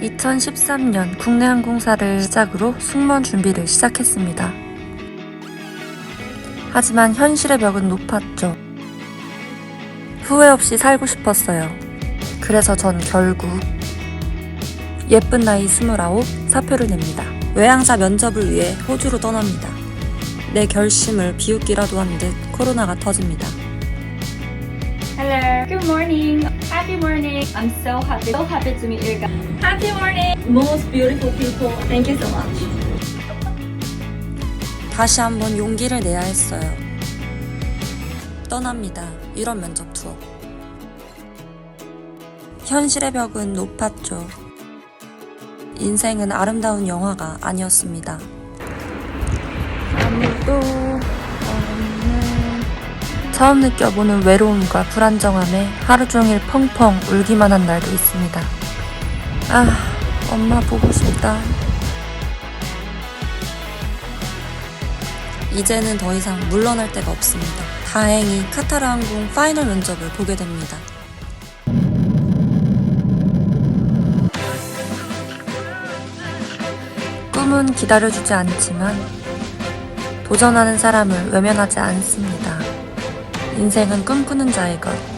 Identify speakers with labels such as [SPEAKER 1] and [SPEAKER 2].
[SPEAKER 1] 2013년 국내 항공사를 시작으로 승무원 준비를 시작했습니다. 하지만 현실의 벽은 높았죠. 후회 없이 살고 싶었어요. 그래서 전 결국 예쁜 나이 29 사표를 냅니다. 외항사 면접을 위해 호주로 떠납니다. 내 결심을 비웃기라도 한 듯 코로나가 터집니다.
[SPEAKER 2] Morning. Happy morning. I'm so happy. So happy to meet you guys. Happy morning. Most beautiful people. Thank you so much.
[SPEAKER 1] 다시 한번 용기를 내야 했어요. 떠납니다. 유럽 면접 투어. 현실의 벽은 높았죠. 인생은 아름다운 영화가 아니었습니다. 아무도 처음 느껴보는 외로움과 불안정함에 하루 종일 펑펑 울기만 한 날도 있습니다. 아, 엄마 보고 싶다. 이제는 더 이상 물러날 데가 없습니다. 다행히 카타르 항공 파이널 면접을 보게 됩니다. 꿈은 기다려주지 않지만 도전하는 사람을 외면하지 않습니다. 인생은 꿈꾸는 자의 것.